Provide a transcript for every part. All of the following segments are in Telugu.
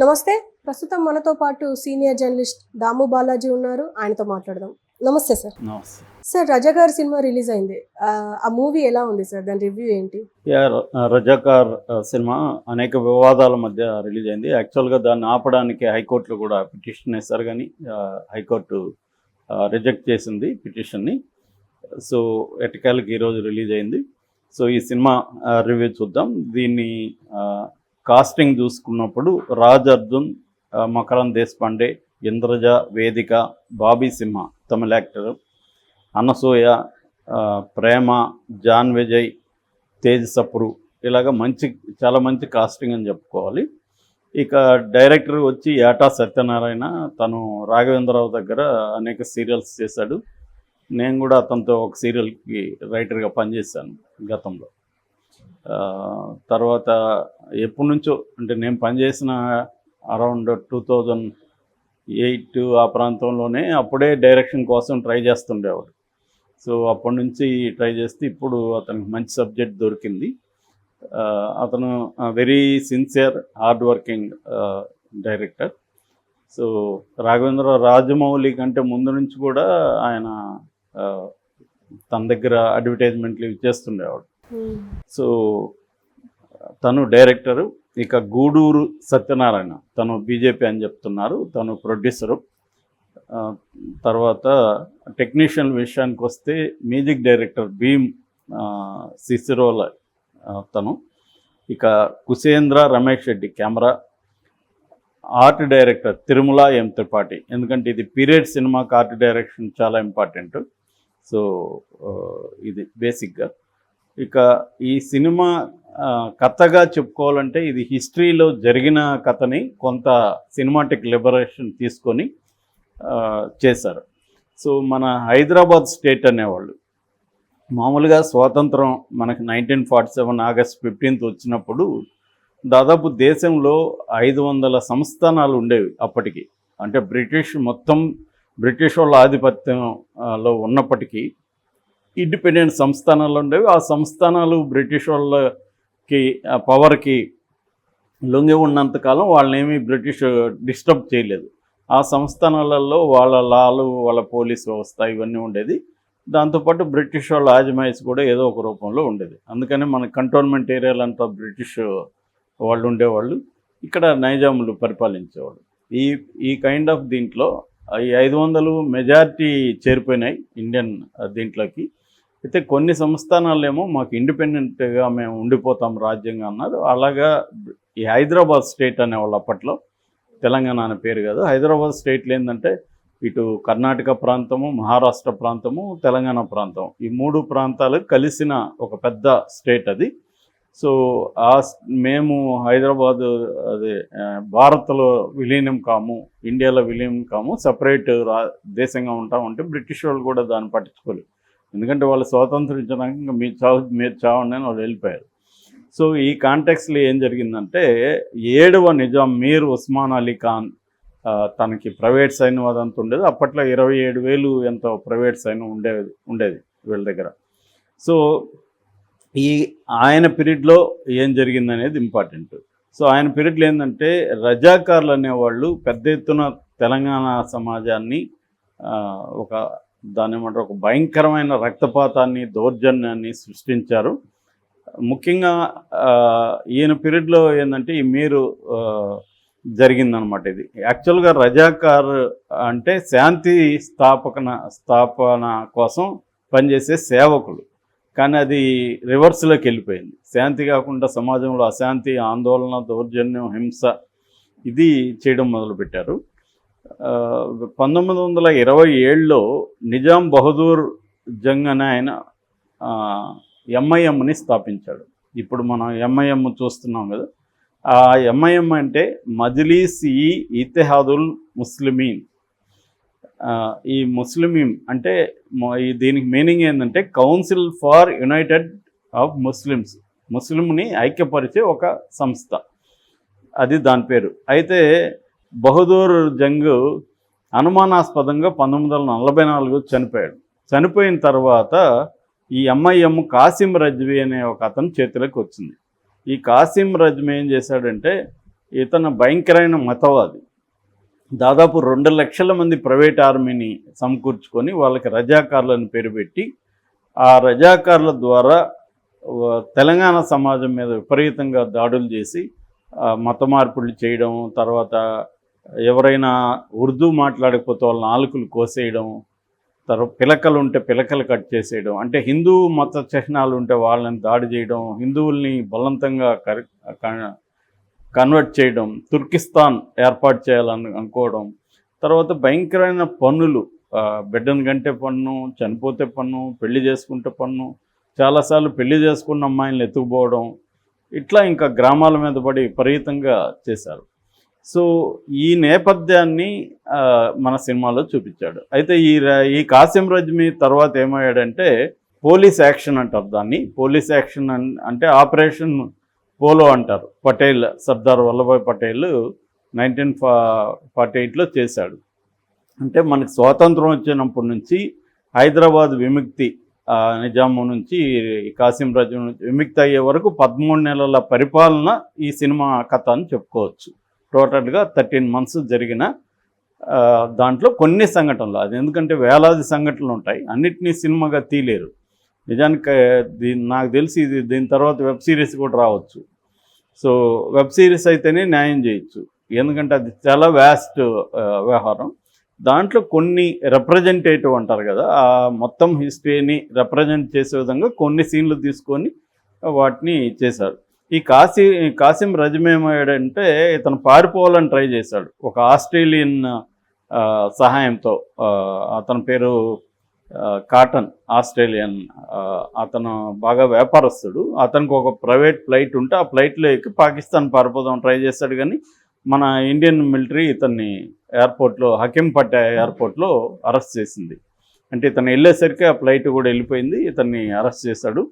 నమస్తే. ప్రస్తుతం మనతో పాటు సీనియర్ జర్నలిస్ట్ దాము బాలాజీ ఉన్నారు. ఆయనతో మాట్లాడదాం. నమస్తే సార్. సార్ రజగారి సినిమా రిలీజ్ అయింది. ఆ, మూవీ ఎలా ఉంది సార్? దాని రివ్యూ ఏంటి? రజాకార్ సినిమా అనేక వివాదాల మధ్య రిలీజ్ అయింది. యాక్చువల్గా దాన్ని ఆపడానికి హైకోర్టులో కూడా పిటిషన్ వేశారు కానీ హైకోర్టు రిజెక్ట్ చేసింది పిటిషన్ని. సో ఎటకాలకి ఈరోజు రిలీజ్ అయింది. సో ఈ సినిమా రివ్యూ చూద్దాం. దీన్ని కాస్టింగ్ చూసుకున్నప్పుడు రాజ్ అర్జున్ మకరం దేశపాండే ఇంద్రజ వేదిక బాబీ సింహ తమిళ యాక్టర్. అనసూయ ప్రేమ జాన్ విజయ్ తేజ్ సప్రు ఇలాగ మంచి చాలా మంచి కాస్టింగ్ అని చెప్పుకోవాలి. ఇక డైరెక్టర్ వచ్చి ఏటా సత్యనారాయణ తను రాఘవేంద్రరావు దగ్గర అనేక సీరియల్స్ చేశాడు. నేను కూడా అతనితో ఒక సీరియల్కి రైటర్గా పనిచేశాను గతంలో. తర్వాత ఎప్పటి నుంచో అంటే నేను పనిచేసిన అరౌండ్ టూ థౌజండ్ ఎయిట్ ఆ ప్రాంతంలోనే అప్పుడే డైరెక్షన్ కోసం ట్రై చేస్తుండేవాడు. సో అప్పటి నుంచి ట్రై చేస్తే ఇప్పుడు అతనికి మంచి సబ్జెక్ట్ దొరికింది. అతను very sincere hard working director. So Raghavendra Rajamouli కంటే ముందు నుంచి కూడా ఆయన తన దగ్గర అడ్వర్టైజ్మెంట్లు ఇచ్చేస్తుండేవాడు సో తను డైరెక్టరు ఇక గూడూరు సత్యనారాయణ. తను బీజేపీ అని చెప్తున్నారు తను ప్రొడ్యూసరు. తర్వాత టెక్నీషియన్ విషయానికి వస్తే మ్యూజిక్ డైరెక్టర్ భీమ్ సిసిరోల తను. ఇక Kusendra Ramesh Reddy camera. Art director Tirumala M Tripathi. ఎందుకంటే ఇది పీరియడ్ సినిమాకి ఆర్ట్ డైరెక్షన్ చాలా ఇంపార్టెంట్. సో ఇది బేసిక్గా. ఇక ఈ సినిమా కథగా చెప్పుకోవాలంటే ఇది హిస్టరీలో జరిగిన కథని కొంత సినిమాటిక్ లిబరేషన్ తీసుకొని చేశారు. సో మన హైదరాబాద్ స్టేట్ అనేవాళ్ళు. మామూలుగా స్వాతంత్రం మనకి nineteen forty seven August fifteenth వచ్చినప్పుడు దాదాపు దేశంలో ఐదు వందల సంస్థానాలు ఉండేవి అప్పటికి. అంటే బ్రిటిష్ మొత్తం బ్రిటిష్ వాళ్ళ ఆధిపత్యంలో ఉన్నప్పటికీ ఇండిపెండెంట్ సంస్థానాలు ఉండేవి. ఆ సంస్థానాలు బ్రిటిష్ వాళ్ళకి ఆ పవర్కి లొంగి ఉన్నంతకాలం వాళ్ళనేమి బ్రిటిష్ డిస్టర్బ్ చేయలేదు. ఆ సంస్థానాలలో వాళ్ళ లాలు వాళ్ళ పోలీస్ వ్యవస్థ ఇవన్నీ ఉండేది. దాంతోపాటు బ్రిటిష్ వాళ్ళ ఆజమాయిస్ కూడా ఏదో ఒక రూపంలో ఉండేది. అందుకని మన కంటోన్మెంట్ ఏరియాలంతా బ్రిటిష్ వాళ్ళు ఉండేవాళ్ళు. ఇక్కడ నైజాములు పరిపాలించేవాళ్ళు. ఈ ఈ కైండ్ ఆఫ్ దీంట్లో ఈ ఐదు వందలు మెజారిటీ చేరిపోయినాయి ఇండియన్ దీంట్లోకి. అయితే కొన్ని సంస్థానాలేమో మాకు ఇండిపెండెంట్గా మేము ఉండిపోతాం రాజ్యంగా అన్నారు. అలాగా ఈ హైదరాబాద్ స్టేట్ అనేవాళ్ళు అప్పట్లో తెలంగాణ అనే పేరు కాదు. హైదరాబాద్ స్టేట్లో ఏంటంటే ఇటు కర్ణాటక ప్రాంతము మహారాష్ట్ర ప్రాంతము తెలంగాణ ప్రాంతం. ఈ మూడు ప్రాంతాలు కలిసిన ఒక పెద్ద స్టేట్ అది. సో ఆ మేము హైదరాబాద్ అదే భారత్లో విలీనం కాము ఇండియాలో విలీనం కాము సపరేట్ రా దేశంగా ఉంటామంటే బ్రిటిష్ వాళ్ళు కూడా దాన్ని పట్టించుకోలేదు. ఎందుకంటే వాళ్ళు స్వాతంత్రించడానికి ఇంకా మీ చావు మీరు చావండి అని వాళ్ళు వెళ్ళిపోయారు. సో ఈ కాంటెక్స్లో ఏం జరిగిందంటే ఏడవ నిజాం మీర్ ఉస్మాన్ అలీ ఖాన్ తనకి ప్రైవేట్ సైన్యం అదంతా ఉండేది. అప్పట్లో ఇరవై ఏడు వేలు ఎంతో ప్రైవేట్ సైన్యం ఉండేది ఉండేది వీళ్ళ దగ్గర. సో ఈ ఆయన పీరియడ్లో ఏం జరిగింది అనేది ఇంపార్టెంట్. సో ఆయన పీరియడ్లో ఏంటంటే రజాకార్లు అనేవాళ్ళు పెద్ద ఎత్తున తెలంగాణ సమాజాన్ని ఒక దాని ఏమంటారు ఒక భయంకరమైన రక్తపాతాన్ని దౌర్జన్యాన్ని సృష్టించారు. ముఖ్యంగా ఈయన పీరియడ్లో ఏంటంటే ఈ మీరు జరిగిందనమాట ఇది. యాక్చువల్గా రజాకార్ అంటే శాంతి స్థాపకన స్థాపన కోసం పనిచేసే సేవకులు. కానీ అది రివర్స్లోకి వెళ్ళిపోయింది. శాంతి కాకుండా సమాజంలో అశాంతి ఆందోళన దౌర్జన్యం హింస ఇది చేయడం మొదలుపెట్టారు. పంతొమ్మిది వందల ఇరవై ఏడులో నిజాం బహదూర్ జంగ్ అనే ఆయన ఎంఐఎంని స్థాపించాడు. ఇప్పుడు మనం ఎంఐఎం చూస్తున్నాం కదా. ఆ ఎంఐఎం అంటే మజ్లీస్ ఈ ఇతిహాదుల్ ముస్లిమీన్. ఈ ముస్లిమీం అంటే దీనికి మీనింగ్ ఏంటంటే council for united of Muslims. ముస్లింని ఐక్యపరిచే ఒక సంస్థ. అది దాని పేరు. అయితే బహదూర్ జంగ్ అనుమానాస్పదంగా పంతొమ్మిది వందల నలభై నాలుగు చనిపోయాడు. చనిపోయిన తర్వాత ఈ ఎంఐఎం కాసిం రజ్వీ అనే ఒక అతని చేతిలోకి వచ్చింది. ఈ కాసిం రజ్వీ ఏం చేశాడంటే ఇతను భయంకరమైన మతవాది. దాదాపు రెండు లక్షల మంది ప్రైవేట్ ఆర్మీని సమకూర్చుకొని వాళ్ళకి రజాకారులను పేరు పెట్టి ఆ రజాకారుల ద్వారా తెలంగాణ సమాజం మీద విపరీతంగా దాడులు చేసి మత మార్పులు చేయడం తర్వాత ఎవరైనా ఉర్దూ మాట్లాడకపోతే వాళ్ళ నాలుకలు కోసేయడం తర్వాత పిలకలు ఉంటే పిలకలు కట్ చేసేయడం అంటే హిందూ మత చిహ్నాలు ఉంటే వాళ్ళని దాడి చేయడం హిందువుల్ని బలవంతంగా క- కన్వర్ట్ చేయడం తుర్కిస్తాన్ ఏర్పాటు చేయాలని అనుకోవడం తర్వాత భయంకరమైన పన్నులు బిడ్డను కంటే పన్ను చనిపోతే పన్ను పెళ్ళి చేసుకుంటే పన్ను చాలాసార్లు పెళ్ళి చేసుకున్న అమ్మాయిలను ఎత్తుకుపోవడం ఇట్లా ఇంకా గ్రామాల మీద పడి విపరీతంగా చేశారు. సో ఈ నేపథ్యాన్ని మన సినిమాలో చూపించాడు. అయితే ఈ ఈ కాసిం రజ్మీ తర్వాత ఏమయ్యాడంటే పోలీస్ యాక్షన్ అంటారు దాన్ని. పోలీస్ యాక్షన్ అంటే ఆపరేషన్ పోలో అంటారు. పటేల్ సర్దార్ వల్లభాయ్ పటేల్ నైన్టీన్ ఫా ఫార్టీ ఎయిట్లో చేశాడు. అంటే మనకి స్వాతంత్రం వచ్చినప్పటి నుంచి హైదరాబాద్ విముక్తి నిజాము నుంచి కాసిం రజ్మీ నుంచి విముక్తి అయ్యే వరకు పదమూడు నెలల పరిపాలన ఈ సినిమా కథ అని చెప్పుకోవచ్చు. టోటల్గా థర్టీన్ మంత్స్ జరిగిన దాంట్లో కొన్ని సంఘటనలు. అది ఎందుకంటే వేలాది సంఘటనలు ఉంటాయి. అన్నిటినీ సినిమాగా తీలేరు నిజానికి నాకు తెలిసి ఇది దీని తర్వాత వెబ్ సిరీస్ కూడా రావచ్చు. సో వెబ్ సిరీస్ అయితేనే న్యాయం చేయొచ్చు. ఎందుకంటే అది చాలా వ్యాస్ట్ వ్యవహారం. దాంట్లో కొన్ని రిప్రజెంటేటివ్ అంటారు కదా ఆ మొత్తం హిస్టరీని రిప్రజెంట్ చేసే విధంగా కొన్ని సీన్లు తీసుకొని వాటిని చేశారు. ఈ కాసి కాసిం రజమ్ ఏమయ్యాడంటే ఇతను పారిపోవాలని ట్రై చేశాడు. ఒక ఆస్ట్రేలియన్ సహాయంతో అతని పేరు కాటన్ ఆస్ట్రేలియన్ అతను బాగా వ్యాపారస్తుడు. అతనికి ఒక ప్రైవేట్ ఫ్లైట్ ఉంటే ఆ ఫ్లైట్లో ఎక్కి పాకిస్తాన్ పారిపోదాం ట్రై చేస్తాడు కానీ మన ఇండియన్ మిలిటరీ ఇతన్ని ఎయిర్పోర్ట్లో హకీంపట్ట ఎయిర్పోర్ట్లో అరెస్ట్ చేసింది. అంటే ఇతను వెళ్ళేసరికి ఆ ఫ్లైట్ కూడా వెళ్ళిపోయింది ఇతన్ని అరెస్ట్ చేశాడు.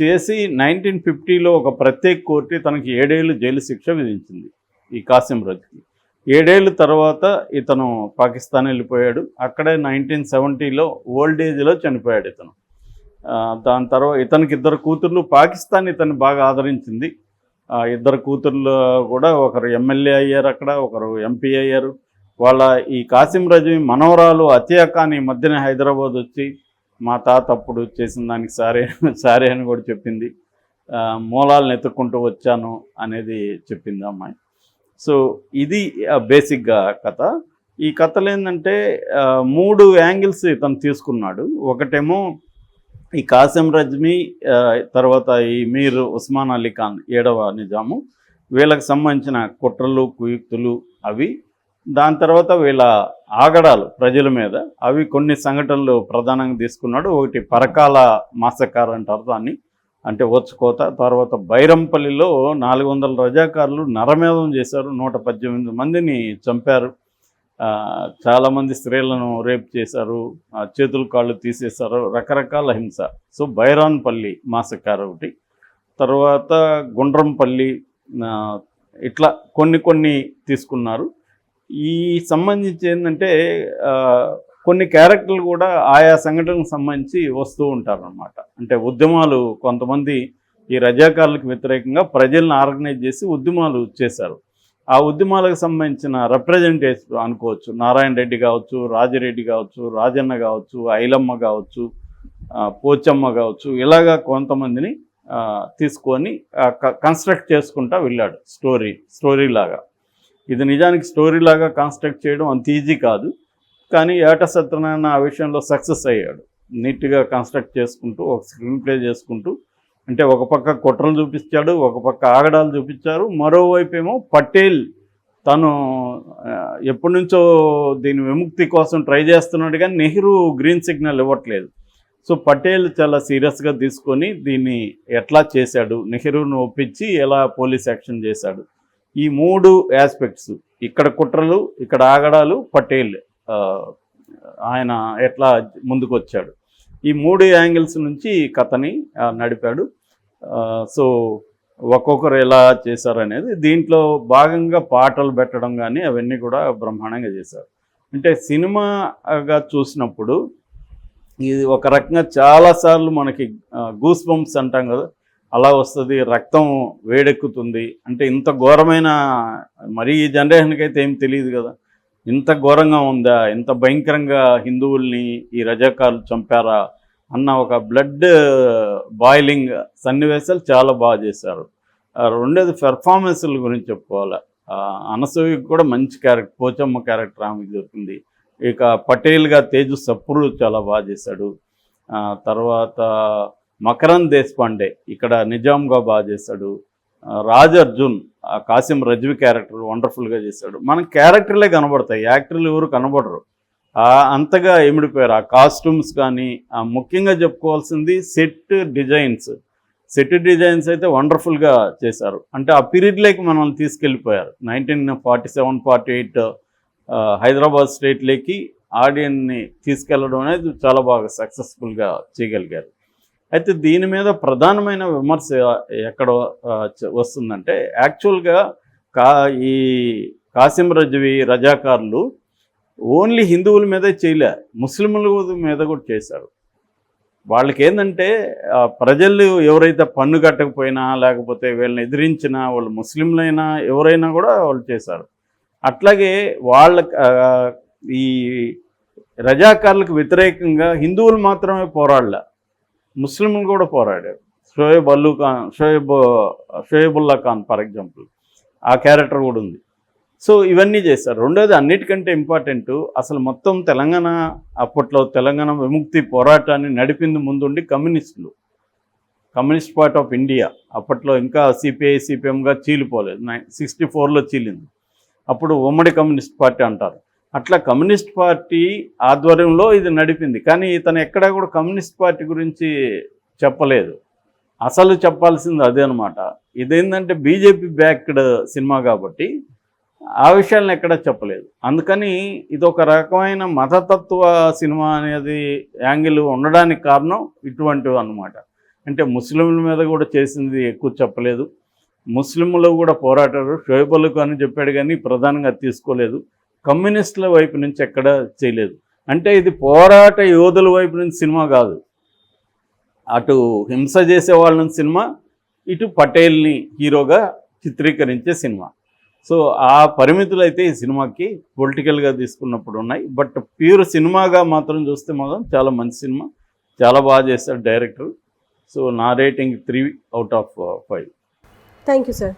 చేసి నైన్టీన్ ఫిఫ్టీలో ఒక ప్రత్యేక కోర్టు తనకి ఏడేళ్ళు జైలు శిక్ష విధించింది ఈ కాసిం రజ్కి ఏడేళ్ళ తర్వాత ఇతను పాకిస్తాన్ వెళ్ళిపోయాడు. అక్కడే నైన్టీన్ సెవెంటీలో ఓల్డ్ ఏజ్లో చనిపోయాడు ఇతను. దాని తర్వాత ఇతనికి ఇద్దరు కూతుర్లు. పాకిస్తాన్ ఇతను బాగా ఆదరించింది. ఇద్దరు కూతుర్లు కూడా ఒకరు ఎమ్మెల్యే అయ్యారు అక్కడ ఒకరు ఎంపీ అయ్యారు. వాళ్ళ ఈ కాసిం రజీ మనవరాలు అతియా ఖాన్ ఈ మధ్యన హైదరాబాద్ వచ్చి మా తాత అప్పుడు చేసిన దానికి సారే సారే అని కూడా చెప్పింది. మూలాలను ఎత్తుక్కుంటూ వచ్చాను అనేది చెప్పింది అమ్మాయి. సో ఇది బేసిక్గా కథ. ఈ కథలు ఏంటంటే మూడు యాంగిల్స్ ఇతను తీసుకున్నాడు. ఒకటేమో ఈ కాసిం రజ్మీ తర్వాత ఈ మీర్ ఉస్మాన్ అలీ ఖాన్ ఏడవ నిజాము. వీళ్ళకి సంబంధించిన కుట్రలు కుయుక్తులు అవి. దాని తర్వాత వీళ్ళ ఆగడాలు ప్రజల మీద అవి కొన్ని సంఘటనలు ప్రధానంగా తీసుకున్నాడు. ఒకటి పరకాల మాసకార్ అంటారు దాన్ని. అంటే వచ్చుకోత తర్వాత బైరంపల్లిలో నాలుగు వందల రజాకారులు నరమేధం చేశారు. నూట పద్దెనిమిది మందిని చంపారు. చాలామంది స్త్రీలను రేప్ చేశారు. చేతులు కాళ్ళు తీసేశారు. రకరకాల హింస. సో బైరాన్పల్లి మాసకార్ ఒకటి. తర్వాత గుండ్రంపల్లి ఇట్లా కొన్ని కొన్ని తీసుకున్నారు. ఈ సంబంధించి ఏంటంటే కొన్ని క్యారెక్టర్లు కూడా ఆయా సంఘటనకు సంబంధించి వస్తూ ఉంటారనమాట అంటే ఉద్యమాలు కొంతమంది ఈ రజాకారులకు వ్యతిరేకంగా ప్రజలను ఆర్గనైజ్ చేసి ఉద్యమాలు చేశారు. ఆ ఉద్యమాలకు సంబంధించిన రిప్రజెంటేటివ్ అనుకోవచ్చు. నారాయణ రెడ్డి కావచ్చు రాజిరెడ్డి కావచ్చు రాజన్న కావచ్చు ఐలమ్మ కావచ్చు పోచమ్మ కావచ్చు ఇలాగా కొంతమందిని తీసుకొని కన్స్ట్రక్ట్ చేసుకుంటా వెళ్ళాడు. స్టోరీ స్టోరీ లాగా. ఇది నిజానికి స్టోరీ లాగా చేయడం అంత ఈజీ కాదు. కానీ ఏట సత్యనారాయణ ఆ విషయంలో సక్సెస్ అయ్యాడు. నీట్గా కన్స్ట్రక్ట్ చేసుకుంటూ ఒక స్క్రీన్ ప్లే చేసుకుంటూ అంటే ఒక పక్క కుట్రలు చూపించాడు ఒక పక్క ఆగడాలు చూపించారు. మరోవైపు ఏమో పటేల్ తను ఎప్పటి నుంచో దీని విముక్తి కోసం ట్రై చేస్తున్నాడు కానీ నెహ్రూ గ్రీన్ సిగ్నల్ ఇవ్వట్లేదు. సో పటేల్ చాలా సీరియస్గా తీసుకొని దీన్ని ఎట్లా చేశాడు నెహ్రూను ఒప్పించి ఎలా పోలీస్ యాక్షన్ చేశాడు ఈ మూడు ఆస్పెక్ట్స్ ఇక్కడ కుట్రలు ఇక్కడ ఆగడాలు పటేల్ ఆయన ఎట్లా ముందుకు వచ్చాడు ఈ మూడు యాంగిల్స్ నుంచి కథని నడిపాడు. సో ఒక్కొక్కరు ఎలా చేశారనేది దీంట్లో భాగంగా పాటలు పెట్టడం కానీ అవన్నీ కూడా బ్రహ్మాండంగా చేశారు. అంటే సినిమాగా చూసినప్పుడు ఇది ఒక రకంగా చాలాసార్లు మనకి గూస్ బంప్స్ అంటాం కదా అలా వస్తుంది రక్తం వేడెక్కుతుంది. అంటే ఇంత ఘోరమైన మరి ఈ జనరేషన్కి అయితే ఏం తెలియదు కదా. ఇంత ఘోరంగా ఉందా? ఇంత భయంకరంగా హిందువుల్ని ఈ రజాకాలు చంపారా? అన్న ఒక బ్లడ్ బాయిలింగ్ సన్నివేశాలు చాలా బాగా చేశారు. రెండోది పెర్ఫార్మెన్స్ల గురించి చెప్పుకోవాలి. ఆ, అనసూయకి కూడా మంచి క్యారెక్టర్ పోచమ్మ క్యారెక్టర్ ఆమెకి దొరికింది. ఇక పటేల్గా తేజు సప్పుడు చాలా బాగా చేశాడు. తర్వాత మకరన్ దేశపాండే ఇక్కడ నిజాంగా బాగా చేశాడు. రాజ్ అర్జున్ ఆ కాసిం రజ్వి క్యారెక్టర్ వండర్ఫుల్గా చేశాడు. మన క్యారెక్టర్లే కనబడతాయి యాక్టర్లు ఎవరు కనబడరు. అంతగా ఏమిడిపోయారు. ఆ కాస్ట్యూమ్స్ కానీ ఆ, ముఖ్యంగా చెప్పుకోవాల్సింది సెట్ డిజైన్స్ సెట్ డిజైన్స్ అయితే వండర్ఫుల్గా చేశారు. అంటే ఆ పీరియడ్లోకి మనల్ని తీసుకెళ్ళిపోయారు. Nineteen forty seven forty eight Hyderabad స్టేట్లోకి ఆడియన్ని తీసుకెళ్ళడం అనేది చాలా బాగా సక్సెస్ఫుల్గా చేయగలిగారు. అయితే దీని మీద ప్రధానమైన విమర్శ ఎక్కడ వస్తుందంటే యాక్చువల్గా కా ఈ కాసిం రజవి రజాకారులు ఓన్లీ హిందువుల మీదే చేయలే ముస్లింల మీద కూడా చేశారు. వాళ్ళకి ఏంటంటే ప్రజలు ఎవరైతే పన్ను కట్టకపోయినా లేకపోతే వీళ్ళని ఎదిరించినా వాళ్ళు ముస్లింలైనా ఎవరైనా కూడా వాళ్ళు చేశారు. అట్లాగే వాళ్ళ ఈ రజాకారులకు వ్యతిరేకంగా హిందువులు మాత్రమే పోరాడలే. ముస్లింలు కూడా పోరాడారు. Shoaib Allu Khan Shoaib Shoaibullah Khan for example. ఆ క్యారెక్టర్ కూడా ఉంది. సో ఇవన్నీ చేశారు. రెండోది అన్నిటికంటే ఇంపార్టెంట్ అసలు మొత్తం తెలంగాణ అప్పట్లో తెలంగాణ విముక్తి పోరాటాన్ని నడిపింది ముందుండి కమ్యూనిస్టులు. Communist party of India. అప్పట్లో ఇంకా సిపిఐ సిపిఎంగా చీలిపోలేదు. నైన్ సిక్స్టీ ఫోర్లో చీలింది. అప్పుడు ఉమ్మడి కమ్యూనిస్ట్ పార్టీ అంటారు. అట్లా కమ్యూనిస్ట్ పార్టీ ఆధ్వర్యంలో ఇది నడిపింది. కానీ ఇతను ఎక్కడా కూడా కమ్యూనిస్ట్ పార్టీ గురించి చెప్పలేదు. అసలు చెప్పాల్సింది అదే అనమాట ఇదేంటంటే బీజేపీ బ్యాక్డ్ సినిమా కాబట్టి ఆ విషయాలను ఎక్కడా చెప్పలేదు. అందుకని ఇది ఒక రకమైన మతతత్వ సినిమా అనేది యాంగిల్ ఉండడానికి కారణం ఇటువంటివి అన్నమాట. అంటే ముస్లింల మీద కూడా చేసింది ఎక్కువ చెప్పలేదు. ముస్లింలు కూడా పోరాటారు షోయబుల్కు అని చెప్పాడు కానీ ప్రధానంగా తీసుకోలేదు. కమ్యూనిస్టుల వైపు నుంచి ఎక్కడ చేయలేదు. అంటే ఇది పోరాట యోధుల వైపు నుంచి సినిమా కాదు. అటు హింస చేసే వాళ్ళ నుంచి సినిమా ఇటు పటేల్ని హీరోగా చిత్రీకరించే సినిమా. సో ఆ పరిమితులు అయితే ఈ సినిమాకి పొలిటికల్గా తీసుకున్నప్పుడు ఉన్నాయి. బట్ ప్యూర్ సినిమాగా మాత్రం చూస్తే మాత్రం చాలా మంచి సినిమా. చాలా బాగా చేశాడు డైరెక్టర్. సో నా rating three out of five. Thank you sir.